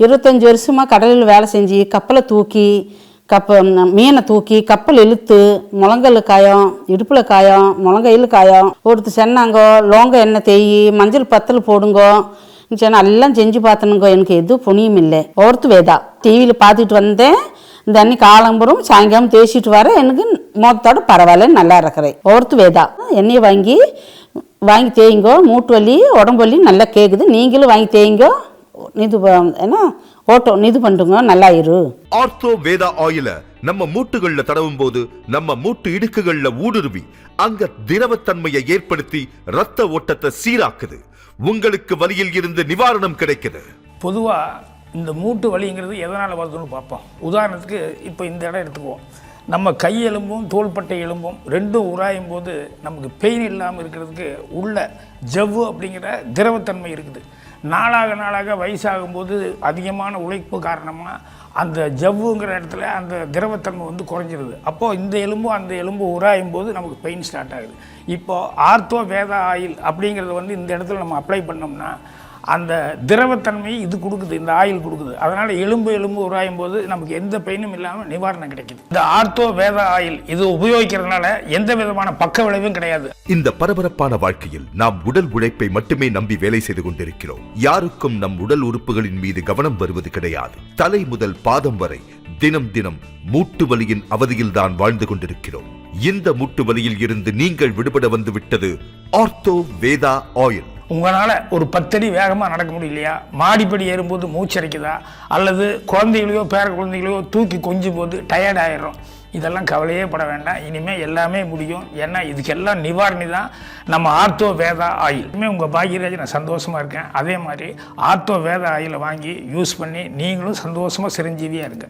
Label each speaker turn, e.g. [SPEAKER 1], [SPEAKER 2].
[SPEAKER 1] இருபத்தஞ்சி வருஷமாக கடலில் வேலை செஞ்சு கப்பலை தூக்கி கப்ப மீனை தூக்கி கப்பல் இழுத்து முழங்கல் காயம் இடுப்பில் காயம் முழங்கையில் காயம் ஒருத்தர் சென்னாங்கோ லோங்க எண்ணெய் தேய் மஞ்சள் பத்தல் போடுங்கோ. சொன்னால் எல்லாம் செஞ்சு பார்த்தனுங்கோ எனக்கு எதுவும் புனியும் இல்லை. ஒருத்து வேதா டிவியில் பார்த்துட்டு வந்தேன். இந்த அன்னைக்கு காலம்புறம் சாயங்காலம் தேய்ச்சிட்டு வர எனக்கு மொத்தோட பரவாயில்ல நல்லா இருக்கிறேன். ஒருத்து வேதா எண்ணெயை வாங்கி வாங்கி தேய்ங்கோ மூட்டு வலி உடம்பு வலி நல்லா கேட்குது நீங்களும் வாங்கி தேய்ங்கோ. இது என்ன ஓட்டோ இது பண்ணுங்க நல்லா இரு
[SPEAKER 2] ஆர்த்தோ வேதா ஆயில நம்ம மூட்டுகள்ல தடவும் போது நம்ம மூட்டு இடுக்குகள்ல ஊடுருவி அங்க திரவத்தன்மையை ஏற்படுத்தி ரத்த ஓட்டத்தை சீராக்குது. உங்களுக்கு வலியில் இருந்து நிவாரணம் கிடைக்குது.
[SPEAKER 3] பொதுவாக இந்த மூட்டு வலிங்கிறது எதனால் வருதுன்னு பார்ப்போம். உதாரணத்துக்கு இப்போ இந்த இடம் எடுத்துக்குவோம். நம்ம கை எலும்பும் தோள்பட்டை எலும்பும் ரெண்டும் உராயும் போது நமக்கு பெயின் இல்லாமல் இருக்கிறதுக்கு உள்ள ஜவ்வு அப்படிங்கிற திரவத்தன்மை இருக்குது. நாளாக நாளாக வயசாகும்போது அதிகமான உழைப்பு காரணமாக அந்த ஜவ்வுங்கிற இடத்துல அந்த திரவத்தன்மை வந்து குறைஞ்சிருது. அப்போது இந்த எலும்பும் அந்த எலும்பு உராயும் போது நமக்கு பெயின் ஸ்டார்ட் ஆகுது. இப்போது ஆர்த்தோ வேதா ஆயில் அப்படிங்கிறத வந்து இந்த இடத்துல நம்ம அப்ளை பண்ணோம்னா அந்த திரவத்தன்மை இது கொடுக்குது இந்த ஆயில் கொடுக்குது. அதனால் எலும்பு எலும்பு உராயும் போது நமக்கு எந்த பெயினும் இல்லாமல் நிவாரணம் கிடைக்குது. இந்த ஆர்த்தோ வேத ஆயில் இது உபயோகிக்கிறதுனால எந்த விதமான பக்க விளைவும் கிடையாது.
[SPEAKER 2] இந்த பரபரப்பான வாழ்க்கையில் நாம் உடல் உழைப்பை மட்டுமே நம்பி வேலை செய்து கொண்டிருக்கிறோம். யாருக்கும் நம் உடல் உறுப்புகளின் மீது கவனம் வருவது கிடையாது. தலை முதல் பாதம் வரை தினம் தினம் மூட்டு வலியின் அவதியில் தான் வாழ்ந்து கொண்டிருக்கிறோம். இந்த மூட்டு வலியில் இருந்து நீங்கள் விடுபட வந்து விட்டது ஆர்த்தோ வேதா ஆயில்.
[SPEAKER 3] உங்களால் ஒரு பத்தடி வேகமாக நடக்க முடியலையா மாடிப்படி ஏறும்போது மூச்சரிக்குதா அல்லது குழந்தைகளையோ பேர குழந்தைகளையோ தூக்கி கொஞ்சும் போது டயர்ட் ஆயிடும் இதெல்லாம் கவலையே பட வேண்டாம். இனிமேல் எல்லாமே முடியும். ஏன்னா இதுக்கெல்லாம் நிவாரணி தான் நம்ம ஆர்த்தோ வேதா ஆயில். இனிமேல் உங்கள் பாக்கியராஜ் நான் சந்தோஷமாக இருக்கேன். அதே மாதிரி ஆர்த்தோ வேதா ஆயிலை வாங்கி யூஸ் பண்ணி நீங்களும் சந்தோஷமாக சிரஞ்சீவியாக இருங்க.